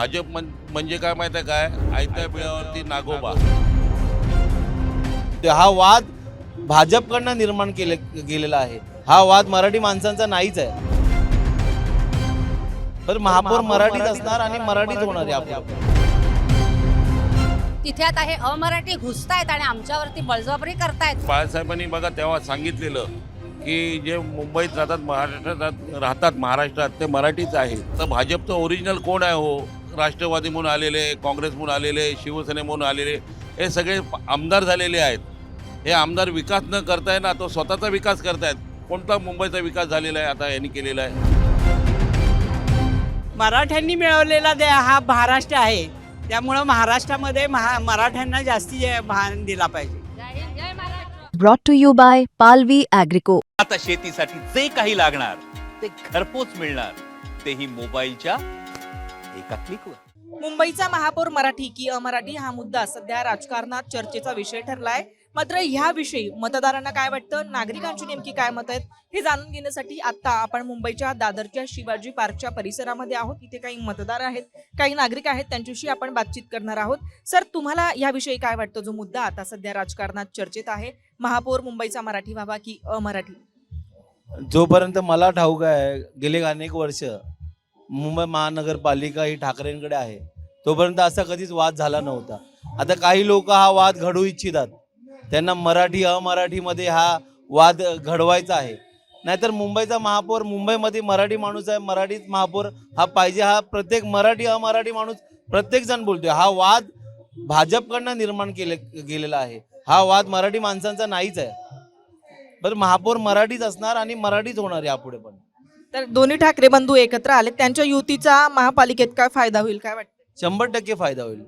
भाजप म्हण- म्हणजे काय माहिती आहे काय? आयत्या बिळावरती नागोबा. ते हा वाद भाजपकडनं निर्माण केले गेलेला आहे. हा वाद मराठी माणसांचा नाहीच आहे. तर महापौर मराठीच असणार आणि मराठीच होणार आहे आपण तिथे आता हे अमराठी घुसतायत आणि आमच्यावरती बळजबरी करतायत. बाळासाहेबांनी बघा तेव्हा सांगितलेलं की जे मुंबईत राहतात महाराष्ट्रात राहतात महाराष्ट्रात ते मराठीच आहे. तर भाजपचं ओरिजिनल कोण आहे हो? राष्ट्रवादी म्हणून आलेले काँग्रेस म्हणून आलेले शिवसेने म्हणून आलेले हे सगळे आमदार झालेले आहेत. हे आमदार विकास न करताय ना तो स्वतःचा विकास करतायत. कोणता मुंबईचा विकास झालेला आहे आता यांनी केलेला आहे? मराठ्यांनी मिळवलेला हा महाराष्ट्र आहे. त्यामुळं महाराष्ट्रामध्ये महा मराठ्यांना जास्ती भान दिला पाहिजे. Brought to you by Palvi Agrico. आता शेतीसाठी जे काही लागणार ते घरपोच मिळणार. तेही मोबाईलच्या एका क्लिकवर मुंबईचा महापौर मराठी की अमराठी हा मुद्दा सध्या राजकारणात चर्चेचा विषय ठरलाय. मात्र ह्याविषयी मतदारांना काय वाटतं? नागरिकांची नेमकी काय मत आहेत? हे जाणून घेण्यासाठी आता आपण मुंबईच्या दादरच्या शिवाजी पार्कच्या परिसरामध्ये आहोत. इथे काही मतदार आहेत काही नागरिक आहेत त्यांच्याशी आपण बातचीत करणार आहोत. सर तुम्हाला याविषयी काय वाटतं? जो मुद्दा आता सध्या राजकारणात चर्चेत आहे महापौर मुंबईचा मराठी व्हावा की अमराठी? जोपर्यंत मला ठाऊक आहे गेले अनेक वर्ष मुंबई महानगरपालिका ही ठाकरेंकडे आहे. तोपर्यंत असा कधीच वाद झाला नव्हता. आता काही लोक हा वाद घडवू इच्छितात. त्यांना मराठी अमराठीमध्ये हा वाद घडवायचा आहे. नाहीतर मुंबईचा महापौर मुंबईमध्ये मराठी माणूस आहे मराठीच महापौर हा पाहिजे हा प्रत्येक मराठी अमराठी माणूस प्रत्येक जण बोलतोय. हा वाद भाजपकडनं निर्माण केले गेलेला आहे. हा वाद मराठी माणसांचा नाहीच आहे. बरं महापौर मराठीच असणार आणि मराठीच होणार यापुढे पण. तर दोन्ही ठाकरे बंधू एकत्र आले. त्यांच्या युतीचा महापालिकेत काय फायदा होईल काय वाटतं? शंभर टक्के फायदा होईल.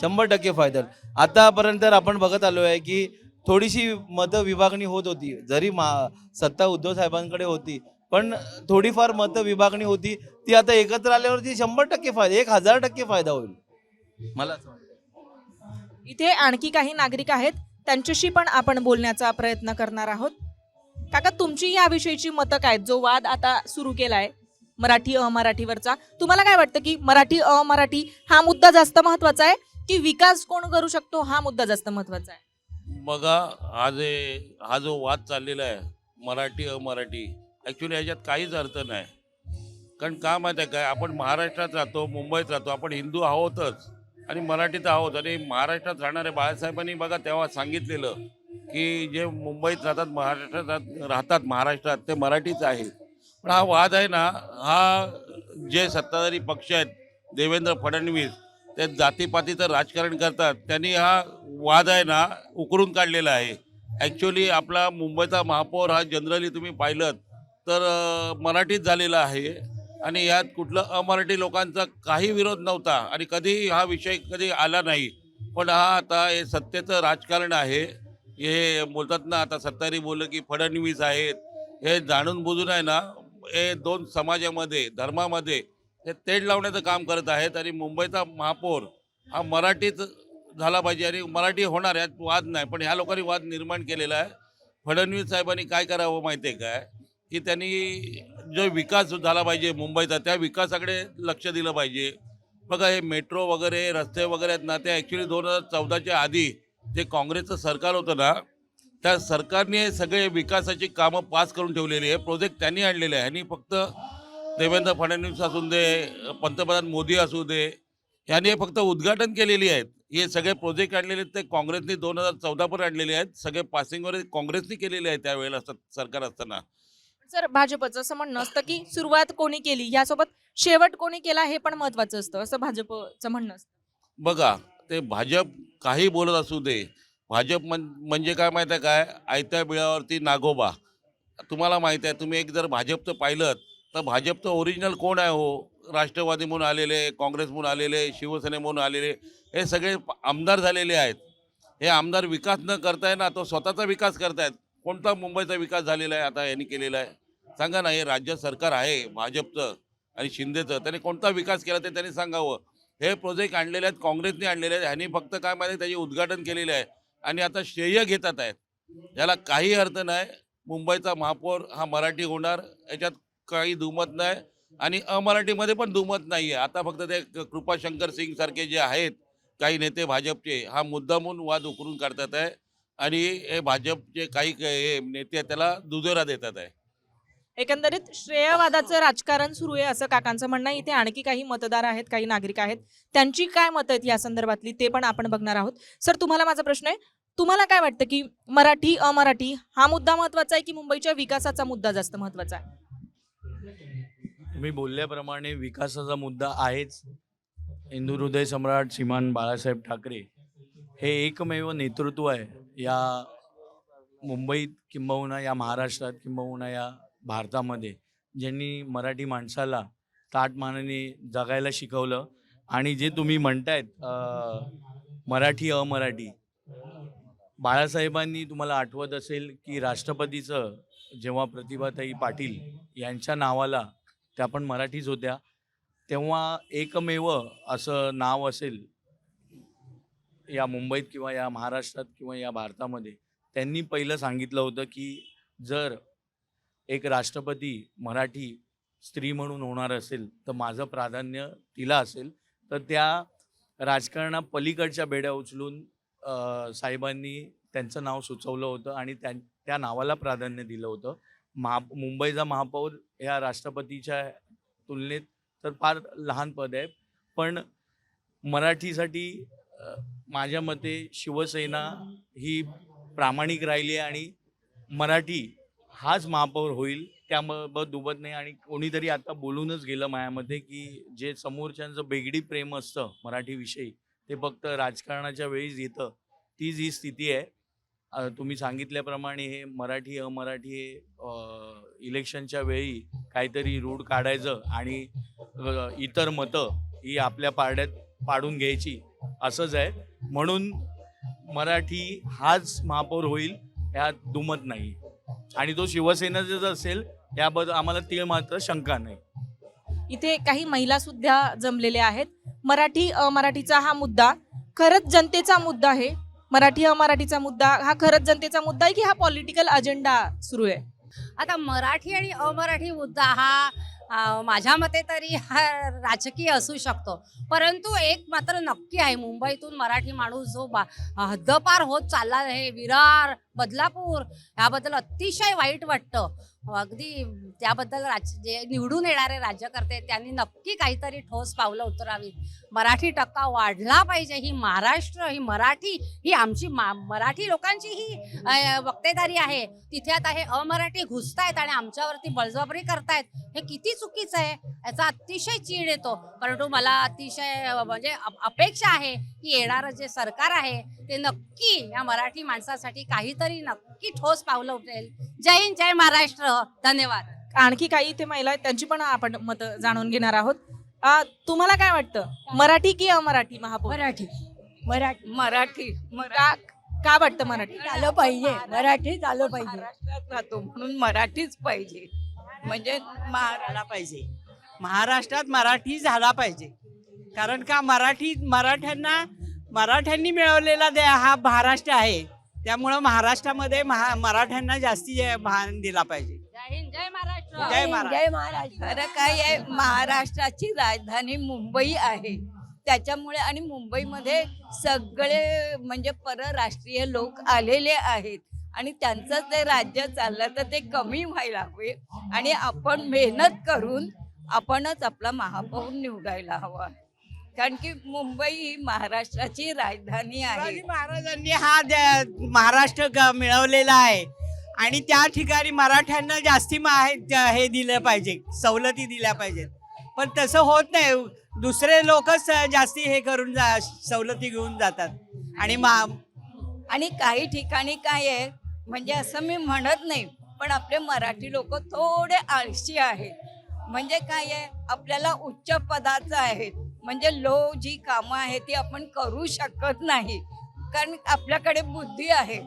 शंभर टक्के फायदा होईल. आतापर्यंत आपण बघत आलो आहे की थोडीशी मतं विभागणी होत होती. जरी मा सत्ता उद्धव साहेबांकडे होती पण थोडीफार मतं विभागणी होती. ती आता एकत्र आल्यावरती शंभर टक्के फायदा एक हजार टक्के फायदा होईल. मला इथे आणखी काही नागरिक आहेत. त्यांच्याशी पण आपण बोलण्याचा प्रयत्न करणार आहोत. काका तुमची याविषयीची मतं काय? आहेत? जो वाद आता सुरू केलाय मराठी अमराठीवरचा तुम्हाला काय वाटतं की मराठी अमराठी हा मुद्दा जास्त महत्त्वाचा आहे की विकास कोण करू शकतो हा मुद्दा जास्त महत्त्वाचा आहे? बघा हा जे हा जो वाद चाललेला आहे मराठी अमराठी ॲक्च्युली ह्याच्यात काहीच अर्थ नाही. कारण का माहीत आहे काय आपण महाराष्ट्रात राहतो मुंबईत राहतो आपण हिंदू आहोतच आणि मराठीत आहोत. आणि महाराष्ट्रात राहणाऱ्या बाळासाहेबांनी बघा तेव्हा सांगितलेलं की जे मुंबईत राहतात महाराष्ट्रात राहतात महाराष्ट्रात ते मराठीच आहे. पण हा वाद आहे ना हा जे सत्ताधारी पक्ष आहेत देवेंद्र फडणवीस ते जातीपातीचं राजकारण करतात त्यांनी हा वाद आहे ना उकरून काढलेला आहे. ॲक्च्युली आपला मुंबईचा महापौर हा जनरली तुम्ही पाहिलं तर मराठीत झालेला आहे. आणि यात कुठलं अमराठी लोकांचा काही विरोध नव्हता आणि कधीही हा विषय कधी आला नाही. पण हा आता हे सत्तेचं राजकारण आहे. हे बोलतात ना आता सत्तारी बोललं की फडणवीस आहेत. हे जाणून बुजून आहे ना हे दोन समाजामध्ये धर्मामध्ये हे तेढ लावण्याचं काम करत आहेत आणि मुंबईचा महापौर हा मराठीच झाला पाहिजे आणि मराठी होणार यात वाद नाही. पण ह्या लोकांनी वाद निर्माण केलेला आहे. फडणवीस साहेबांनी काय करावं माहिती आहे काय की त्यांनी जो विकास झाला पाहिजे मुंबईचा त्या विकासाकडे लक्ष दिलं पाहिजे. बघा हे मेट्रो वगैरे रस्ते वगैरे आहेत ना ते ॲक्च्युली दोन हजार चौदाच्या आधी जे काँग्रेसचं सरकार होतं ना त्या सरकारने हे सगळे विकासाची कामं पास करून ठेवलेली आहे. प्रोजेक्ट त्यांनी आणलेले आहे. आणि फक्त देवेंद्र फडणवीस असू दे पंतप्रधान मोदी असू दे यांनी फक्त उद्घाटन केलेली आहेत. हे सगळे प्रोजेक्ट आणलेले आहेत. ते काँग्रेसने दोन हजार चौदापर्यंत आणलेले आहेत. सगळे पासिंगवर काँग्रेसने केलेले आहेत त्यावेळेला सरकार असताना. सर भाजपचं असं म्हणणं असतं की सुरुवात कोणी केली? यासोबत शेवट कोणी केला हे पण महत्वाचं असतं असं भाजपचं म्हणणं असतं. बघा ते भाजप काही बोलत असू दे. भाजप मन म्हणजे काय माहीत आहे काय? आयत्या बिळावरती नागोबा. तुम्हाला माहीत आहे तुम्ही एक जर भाजपचं पाहिलं तर भाजपचं ओरिजिनल कोण आहे हो? राष्ट्रवादी म्हणून आलेले काँग्रेस म्हणून आलेले शिवसेने म्हणून आलेले हे सगळे आमदार झालेले आहेत. हे आमदार विकास न करताय ना तो स्वतःचा विकास करतायत. कोणता मुंबईचा विकास झालेला आहे आता यांनी केलेला आहे? सांगा ना हे राज्य सरकार आहे भाजपचं आणि शिंदेचं. त्याने कोणता विकास केला ते त्यांनी सांगावं. हे प्रोजेक्ट आणलेले आहेत काँग्रेसने आणलेले आहेत. ह्यांनी फक्त काय माहिती त्याचे उद्घाटन केलेले आहे. आणि आता श्रेय घेतात आहेत. याला काही अर्थ नाही. मुंबईचा महापौर हा मराठी होणार. याच्यात काही दुमत नाही. आणि अमराठीमध्ये पण दुमत नाही आहे आता फक्त ते कृपाशंकर सिंग सारखे जे आहेत काही नेते भाजपचे हा मुद्दामून वाद उकरून काढतात आहे. आणि हे भाजपचे काही हे नेते त्याला दुजोरा देतात आहे. एकंदरीत श्रेयवादाचं राजकारण सुरू आहे असं काकांचं म्हणणं आहे. इथे आणखी काही मतदार आहेत काही नागरिक आहेत. त्यांची काय मतं आहेत या संदर्भातली ते पण आपण बघणार आहोत. सर तुम्हाला माझा प्रश्न आहे. तुम्हाला काय वाटतं की मराठी अमराठी हा मुद्दा महत्त्वाचा आहे की मुंबईच्या विकासाचा मुद्दा जास्त महत्त्वाचा आहे? मी बोलल्याप्रमाणे विकासाचा मुद्दा आहेच. हिंदू हृदय सम्राट श्रीमान बाळासाहेब ठाकरे हे एकमेव नेतृत्व आहे या मुंबईत किंबहुना या महाराष्ट्रात किंबहुना या भारतामध्ये ज्यांनी मराठी माणसाला ताटमानाने जगायला शिकवलं आणि जे तुम्ही म्हणतायत मराठी अमराठी बाळासाहेबांनी तुम्हाला आठवत असेल की राष्ट्रपतीचं जेव्हा प्रतिभाताई पाटील यांच्या नावाला त्या पण मराठीच होत्या तेव्हा एकमेव असं नाव असेल या मुंबईत किंवा या महाराष्ट्रात किंवा या भारतामध्ये त्यांनी पहिलं सांगितलं होतं की जर एक राष्ट्रपती मराठी स्त्री म्हणून होणार असेल तर माझं प्राधान्य तिला असेल तर त्या राजकारणा पलीकडच्या बेड्या उचलून साहेबांनी त्यांचं नाव सुचवलं होतं आणि त्या त्या नावाला प्राधान्य दिलं होतं. महा मुंबईचा महापौर ह्या राष्ट्रपतीच्या तुलनेत तर फार लहान पद आहे. पण मराठीसाठी माझ्या मते शिवसेना ही प्रामाणिक राहिली आहे आणि मराठी हाच महापौर होईल त्याबाबत दुबत नाही. आणि कोणीतरी आता बोलूनच गेलं मायामध्ये की जे समोरच्यांचं बेगडी प्रेम असतं मराठीविषयी ते फक्त राजकारणाच्या वेळीच येतं. तीच ही स्थिती आहे. तुम्ही सांगितल्याप्रमाणे हे मराठी अमराठी हे इलेक्शनच्या वेळी काहीतरी रूढ काढायचं आणि इतर मतं ही आपल्या पारड्यात पाडून घ्यायची असंच आहे. म्हणून मराठी हाच महापौर होईल ह्यात दुमत नाही. आणि तो शिवसेनेचाच असेल याबद्दल आम्हाला तीळ मात्र शंका नाही. इथे काही महिला सुद्धा जमलेल्या आहेत. मराठी अमराठीचा हा मुद्दा खरंच जनतेचा मुद्दा आहे. मराठी अमराठीचा मुद्दा हा खरंच जनतेचा मुद्दा आहे की हा पॉलिटिकल अजेंडा सुरू आहे? आता मराठी आणि अमराठी मुद्दा हा माझ्या मते तरी हा राजकीय असू शकतो. परंतु एक मात्र नक्की आहे मुंबईतून मराठी माणूस जो बा हद्दपार होत चालला आहे विरार बदलापूर. याबद्दल अतिशय वाईट वाटतं. हो, अगदी त्याबद्दल राज जे निवडून येणारे राज्यकर्ते त्यांनी नक्की काहीतरी ठोस पावलं उतरावी मराठी टक्का वाढला पाहिजे. ही महाराष्ट्र ही मराठी ही आमची मा मराठी लोकांची ही वक्तेदारी आहे. तिथे आता हे अमराठी घुसतायत आणि आमच्यावरती बळजबरी करतायत. हे किती चुकीचं आहे? याचा अतिशय चीड येतो. परंतु मला अतिशय म्हणजे अपेक्षा आहे की येणारं जे सरकार आहे ते नक्की या मराठी माणसासाठी काहीतरी नक्की ठोस पावलं उचलेल. जय हिंद जय महाराष्ट्र. धन्यवाद. आणखी काही इथे महिला आहेत त्यांची पण आपण मत जाणून घेणार आहोत. आ, तुम्हाला काय वाटतं? मराठी की अमराठी महापौर? मराठी. मराठी. मराठी. का का वाटतं मराठी? आलं पाहिजे. मराठीच आलं पाहिजे. महाराष्ट्रात राहतो म्हणून मराठीच पाहिजे. म्हणजे महारा झाला पाहिजे. महाराष्ट्रात मराठी झाला पाहिजे. कारण का मराठी मराठ्यांना मराठ्यांनी मिळवलेला दे हा महाराष्ट्र आहे. त्यामुळं महाराष्ट्रामध्ये महा मराठ्यांना जास्ती भान दिला पाहिजे. जय हिंद जय महाराष्ट्र. खरं काय आहे महाराष्ट्राची राजधानी मुंबई आहे. त्याच्यामुळे आणि मुंबईमध्ये सगळे म्हणजे परराष्ट्रीय लोक आलेले आहेत. आणि त्यांचं ते राज्य चाललं तर ते कमी व्हायला हवे. आणि आपण मेहनत करून आपणच आपला महापौर निवडायला हवा. कारण की मुंबई ही महाराष्ट्राची राजधानी आहे. शिवाजी महाराजांनी हा द- महाराष्ट्र ग- मिळवलेला आहे. आणि त्या ठिकाणी मराठ्यांना जास्ती मा- हे ज- हे दिलं पाहिजे सवलती दिल्या पाहिजेत. पण तसं होत नाही. दुसरे लोकच जास्ती हे करून जा सवलती घेऊन जातात. आणि मा आणि काही ठिकाणी काय आहे म्हणजे असं मी म्हणत नाही पण आपले मराठी लोक थोडे आळशी आहेत. म्हणजे काय आहे आपल्याला उच्च पदाचं आहे. म्हणजे लो जी कामं आहेत ती आपण करू शकत नाही. कारण आपल्याकडे बुद्धी आहे.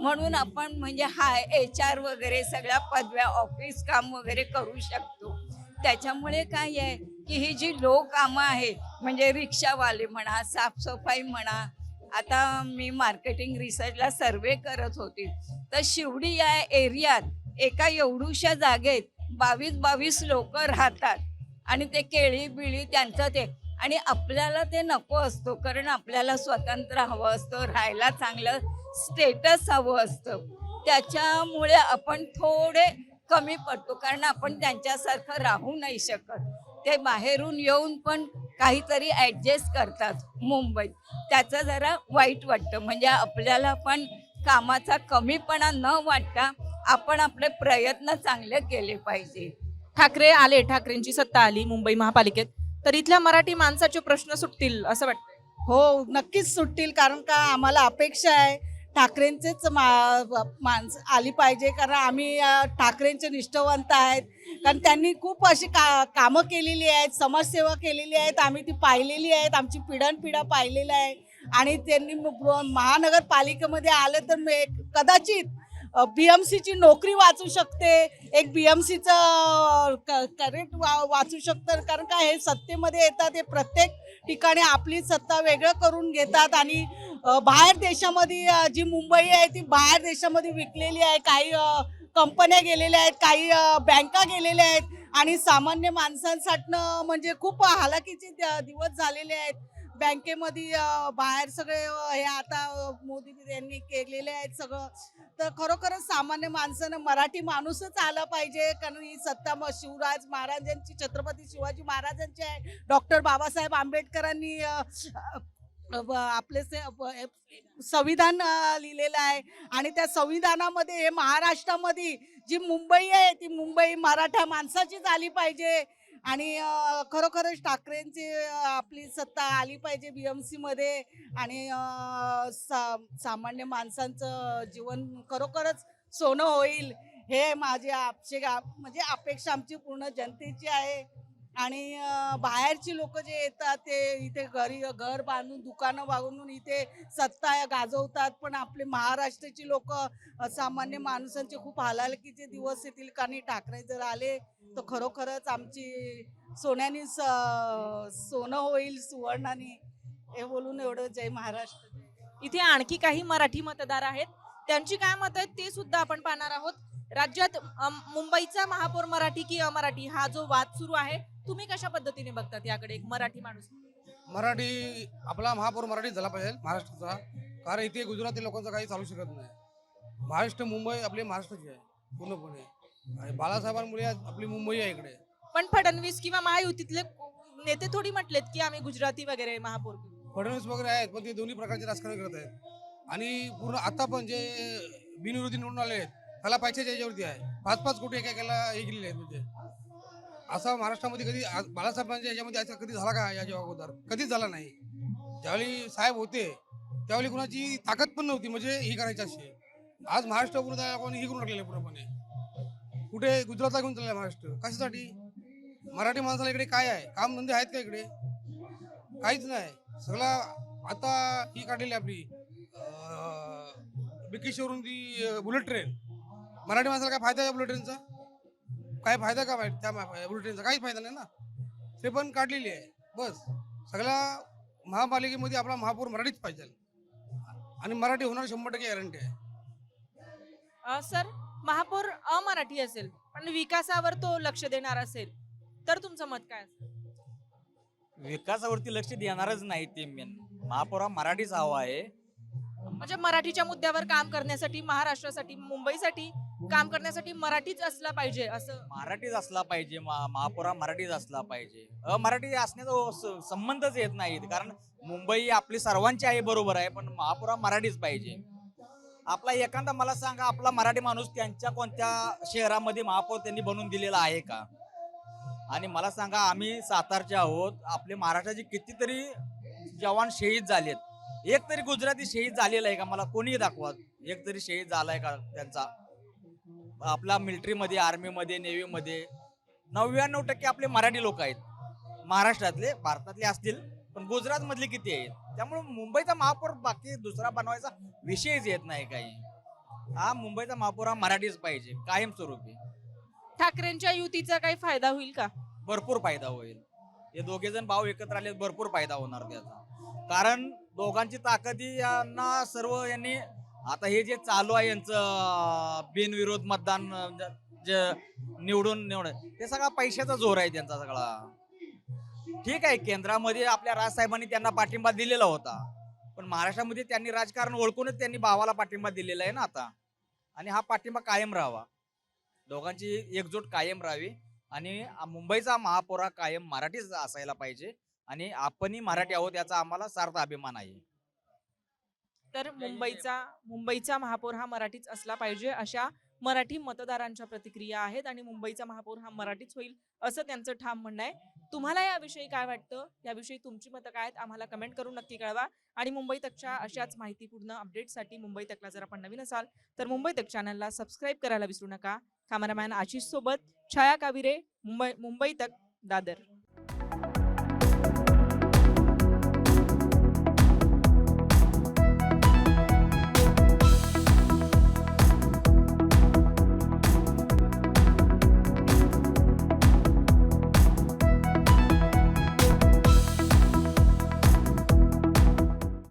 म्हणून आपण म्हणजे हा एच आर वगैरे सगळ्या पदव्या ऑफिस काम वगैरे करू शकतो. त्याच्यामुळे काय आहे की ही जी लो कामं आहेत म्हणजे रिक्षावाले म्हणा साफसफाई म्हणा आता मी मार्केटिंग रिसर्चला सर्वे करत होती. तर शिवडी या एरियात एका एवढूशा जागेत बावीस बावीस लोक राहतात. आणि ते केळी बिळी त्यांचं ते आणि आपल्याला ते नको असतो कारण आपल्याला स्वतंत्र हवं असतं राहायला चांगलं स्टेटस हवं असतं. त्याच्यामुळे आपण थोडे कमी पडतो कारण आपण त्यांच्यासारखं राहू नाही शकत. ते बाहेरून येऊन पण काहीतरी ॲडजस्ट करतात मुंबईत. त्याचं जरा वाईट वाटतं म्हणजे आपल्याला पण कामाचा कमीपणा न वाटता आपण आपले प्रयत्न चांगले केले पाहिजे. ठाकरे आले ठाकरेंची सत्ता आली मुंबई महापालिकेत. तर इथल्या मराठी माणसाचे प्रश्न सुटतील असं वाटतं. हो नक्कीच सुटतील कारण का आम्हाला अपेक्षा आहे ठाकरेंचेच मा माणसं आली पाहिजे कारण आम्ही ठाकरेंचे निष्ठावंत आहेत. कारण त्यांनी खूप अशी का कामं केलेली आहेत समाजसेवा केलेली आहेत आम्ही ती पाहिलेली आहेत आमची पिढ्यानपिढ्या पाहिलेल्या आहे आणि त्यांनी महानगरपालिकेमध्ये आलं तर मे- कदाचित बी एम सीची नोकरी वाचू शकते. एक बी एम सीचं करेक्ट वा वाचू शकतं. कारण का हे सत्तेमध्ये येतात हे प्रत्येक ठिकाणी आपली सत्ता वेगळं करून घेतात आणि बाहेर देशामध्ये जी मुंबई आहे ती बाहेर देशामध्ये विकलेली आहे. काही कंपन्या गेलेल्या आहेत काही बँका गेलेल्या आहेत आणि सामान्य माणसांसाठनं म्हणजे खूप हालाकीचे दिवस झालेले आहेत. बँकेमध्ये बाहेर सगळे हे आता मोदी यांनी केलेले आहेत सगळं. तर खरोखरच सामान्य माणसानं मराठी माणूसच आला पाहिजे. कारण ही सत्ता मग शिवराज महाराजांची छत्रपती शिवाजी महाराजांची आहे. डॉक्टर बाबासाहेब आंबेडकरांनी आपले संविधान लिहिलेलं आहे. आणि त्या संविधानामध्ये हे महाराष्ट्रामध्ये जी मुंबई आहे ती मुंबई मराठा माणसाचीच आली पाहिजे. आणि खरोखरच ठाकरेंची आपली सत्ता आली पाहिजे बी एम सीमध्ये आणि सा सामान्य माणसांचं जीवन खरोखरच सोनं होईल हे माझे आपशे म्हणजे अपेक्षा आमची पूर्ण जनतेची आहे. आणि बाहेरची लोक जे येतात ते इथे घरी घर बांधून दुकानं बांधून इथे सत्ता गाजवतात. पण आपले महाराष्ट्राची लोक सामान्य माणसांचे खूप हालालकीचे दिवस येतील. कारण ठाकरे जर आले तर खरोखरच आमची सोन्याने स- सोनं होईल सुवर्णाने हे बोलून एवढं जय महाराष्ट्र. इथे आणखी काही मराठी मतदार आहेत. त्यांची काय मत आहेत ते सुद्धा आपण पाहणार आहोत. राज्यात मुंबईचा महापौर मराठी की अमराठी हा जो वाद सुरू आहे तुम्ही कशा पद्धतीने बघतात याकडे एक मराठी माणूस? मराठी आपला महापौर मराठी झाला पाहिजे महाराष्ट्राचा. कारण इथे गुजराती लोकांचं काही चालू शकत नाही. महाराष्ट्र मुंबई आपली महाराष्ट्राची आहे पूर्णपणे. आणि बाळासाहेबांमुळे आपली मुंबई आहे इकडे. पण फडणवीस किंवा महायुतीतले नेते थोडी म्हटलेत की आम्ही गुजराती वगैरे महापौर. फडणवीस वगैरे आहेत पण ते दोन्ही प्रकारचे राजकारण करत आहेत. आणि पूर्ण आता पण जे बिनविरोधी निवडून आले आहेत त्याला पैशाच्या याच्यावरती आहे. पाच पाच कोटी एका एकाला हे केलेले आहेत म्हणजे. असा महाराष्ट्रामध्ये कधी आज बाळासाहेबांच्या याच्यामध्ये असा कधी झाला का याच्या अगोदर? कधीच झाला नाही. ज्यावेळी साहेब होते त्यावेळी कुणाची ताकद पण नव्हती म्हणजे ही करायची अशी आज महाराष्ट्र पूर्ण कोणी ही करून टाकलेलं आहे पूर्णपणे. कुठे गुजरातला घेऊन चाललाय महाराष्ट्र? कशासाठी? मराठी माणसाला इकडे काय आहे? काम धंदे आहेत का इकडे? काहीच नाही. सगळा आता ही काढलेली आपली बिकेशवरून ती बुलेट ट्रेन. मराठी माणसाला काय फायदा आहे बुलेट ट्रेनचा काय फायदा का माहीत त्या बुलेट ट्रेनचा काहीच फायदा नाही ना. ते पण काढलेली आहे. बस. सगळ्या महापालिकेमध्ये आपला महापौर मराठीच पाहिजे. आणि मराठी होणार शंभर टक्के गॅरंटी आहे. अ, सर महापौर अमराठी असेल पण विकासावर तो लक्ष देणार असेल तर तुमचं मत काय असेल? विकासावरती लक्ष देणारच नाही ते मेन महापौरा मराठीच हवा आहे. म्हणजे मराठीच्या मुद्द्यावर काम करण्यासाठी महाराष्ट्रासाठी मुंबईसाठी काम करण्यासाठी मराठीच असला पाहिजे असं. मराठीच असला पाहिजे मा- महापौरा मराठीच असला पाहिजे. मराठी असण्याचा हो, स- संबंधच येत नाही कारण मुंबई आपली सर्वांची आहे बरोबर आहे पण महापौरा मराठीच पाहिजे. आपला एखादा मला सांगा आपला मराठी माणूस त्यांच्या कोणत्या शहरामध्ये महापौर त्यांनी बनवून दिलेला आहे का? आणि मला सांगा आम्ही सातारचे आहोत आपले महाराष्ट्राचे कितीतरी जवान शहीद झालेत. एक तरी गुजराती शहीद झालेला आहे का? मला कोणीही दाखवा एक तरी शहीद झालाय का त्यांचा? आपला मिलिटरीमध्ये आर्मीमध्ये नेव्हीमध्ये नव्याण्णव टक्के आपले मराठी लोक आहेत. महाराष्ट्रातले भारतातले असतील पण गुजरात मधले किती आहेत? त्यामुळे मुंबईचा महापौर बाकी दुसरा बनवायचा विषयच येत नाही काही. हा मुंबईचा महापौर हा मराठीच पाहिजे कायमस्वरूपी. ठाकरेंच्या युतीचा काही फायदा होईल का? भरपूर फायदा होईल. हे दोघे जण भाऊ एकत्र आले भरपूर फायदा होणार त्याचा. कारण दोघांची ताकदी यांना सर्व यांनी आता हे जे चालू आहे यांचं बिनविरोध मतदान जे निवडून निवडून ते सगळा पैशाचा जोर आहे त्यांचा सगळा. ठीक आहे केंद्रामध्ये आपल्या राजसाहेबांनी त्यांना पाठिंबा दिलेला होता. पण महाराष्ट्रामध्ये त्यांनी राजकारण ओळखूनच त्यांनी भावाला पाठिंबा दिलेला आहे ना आता. आणि हा पाठिंबा कायम राहावा. दोघांची एकजूट कायम राहावी. आणि मुंबईचा महापौर कायम मराठीच असायला पाहिजे. आणि आपणही मराठी आहोत याचा आम्हाला सार्थ अभिमान आहे. तर मुंबईचा मुंबईचा महापौर हा मराठीच असला पाहिजे अशा मराठी मतदारांच्या प्रतिक्रिया आहेत आणि मुंबईचा महापौर हा मराठीच होईल असं त्यांचं ठाम म्हणणं आहे. तुम्हाला याविषयी काय वाटतं? याविषयी तुमची मतं काय आहेत? आम्हाला कमेंट करून नक्की कळवा. आणि मुंबई तकच्या अशाच माहितीपूर्ण अपडेटसाठी मुंबई तकला जर आपण नवीन असाल तर मुंबई तक चॅनलला सबस्क्राईब करायला विसरू नका. कॅमेरामॅन आशिष सोबत छाया काविरे मुंबई मुंबई तक दादर.